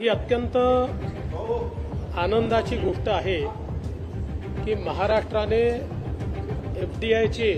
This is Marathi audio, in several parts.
ही अत्यंत आनंदाची गोष्ट आहे की महाराष्ट्राने एफ डी आयचे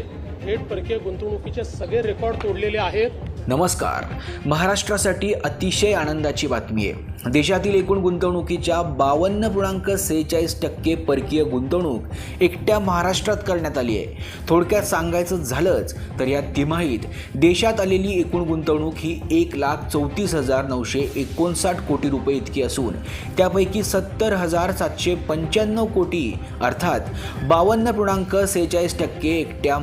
थेट परकीय गुंतवणुकीचे सगळे रेकॉर्ड तोडलेले आहेत. नमस्कार. महाराष्ट्रासाठी अतिशय आनंदाची बातमी आहे. देशातील एकूण गुंतवणुकीच्या बावन्न पूर्णांक सेहेचाळीस टक्के परकीय गुंतवणूक एकट्या महाराष्ट्रात करण्यात आली आहे. थोडक्यात सांगायचं झालंच तर या तिमाहीत देशात आलेली एकूण गुंतवणूक ही एक लाख चौतीस हजार नऊशे एकोणसाठ कोटी रुपये इतकी असून त्यापैकी सत्तर हजार सातशे पंच्याण्णव कोटी अर्थात बावन्न पूर्णांक सेहेचाळीस टक्के एकट्या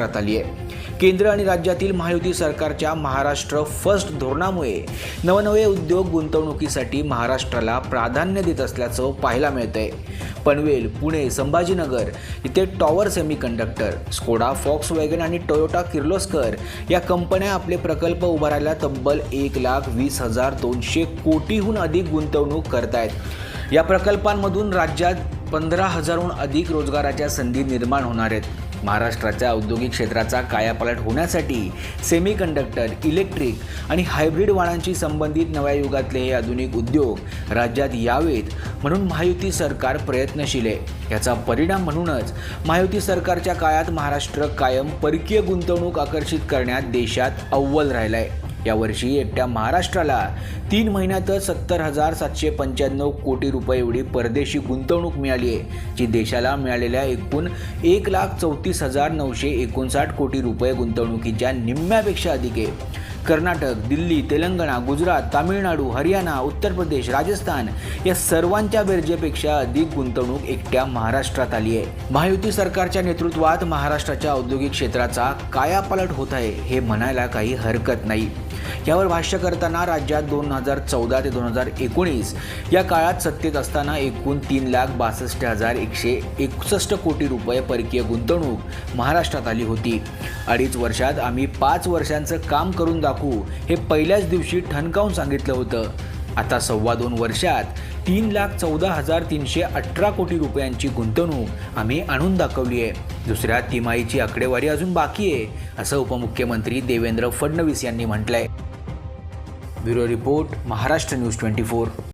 महाराष्ट्रात आली आहे. केंद्र आणि राज्यातील महायुती सरकारच्या महाराष्ट्र फर्स्ट धोरणामुळे नवनवे उद्योग गुंतवणुकीसाठी महाराष्ट्राला प्राधान्य देत असल्याचं पाहायला मिळतंय. पनवेल पुणे संभाजीनगर इथे tower semiconductor Skoda Volkswagen आणि टोयोटा किर्लोस्कर या कंपन्या आपले प्रकल्प उभारायला तब्बल एक लाख वीस हजार दोनशे कोटीहून अधिक गुंतवणूक करतायत. या प्रकल्पांमधून राज्यात पंधरा हजारहून अधिक रोजगाराच्या संधी निर्माण होणार आहेत. महाराष्ट्राच्या औद्योगिक क्षेत्राचा कायापालट होण्यासाठी सेमीकंडक्टर इलेक्ट्रिक आणि हायब्रिड वाहनांशी संबंधित नव्या युगातले हे आधुनिक उद्योग राज्यात यावेत म्हणून महायुती सरकार प्रयत्नशील आहे. याचा परिणाम म्हणूनच महायुती सरकारच्या काळात महाराष्ट्र कायम परकीय गुंतवणूक आकर्षित करण्यात देशात अव्वल राहिला आहे यावर्षी एकट्या महाराष्ट्राला तीन महिन्यातच सत्तर हजार सातशे पंच्याण्णव कोटी रुपये एवढी परदेशी गुंतवणूक मिळाली आहे जी देशाला मिळालेल्या एकूण एक लाख चौतीस हजार नऊशे एकोणसाठ कोटी रुपये गुंतवणुकीच्या निम्म्यापेक्षा अधिक आहे. कर्नाटक दिल्ली तेलंगणा गुजरात तामिळनाडू हरियाणा उत्तर प्रदेश राजस्थान या सर्वांच्या बेरजेपेक्षा अधिक गुंतवणूक एकट्या महाराष्ट्रात आली आहे. महायुती सरकारच्या नेतृत्वात महाराष्ट्राच्या औद्योगिक क्षेत्राचा कायापालट होत आहे हे म्हणायला काही हरकत नाही. यावर भाष्य करताना राज्यात दोन हजार चौदा ते दोन हजार एकोणीस या काळात सत्तेत असताना एकूण तीन लाख बासष्ट हजार एकशे एकसष्ट कोटी रुपये परकीय गुंतवणूक महाराष्ट्रात आली होती. अडीच वर्षात आम्ही पाच वर्षांचं काम करून दाखवू हे पहिल्याच दिवशी ठणकावून सांगितलं होतं. आता सव्वा दोन वर्षात तीन लाख चौदा हजार तीनशे अठरा कोटी रुपयांची गुंतवणूक आम्ही आणून दाखवली आहे. दुसऱ्या तिमाहीची आकडेवारी अजून बाकी आहे असं उपमुख्यमंत्री देवेंद्र फडणवीस यांनी म्हटलंय. Bureau report Maharashtra news twenty four.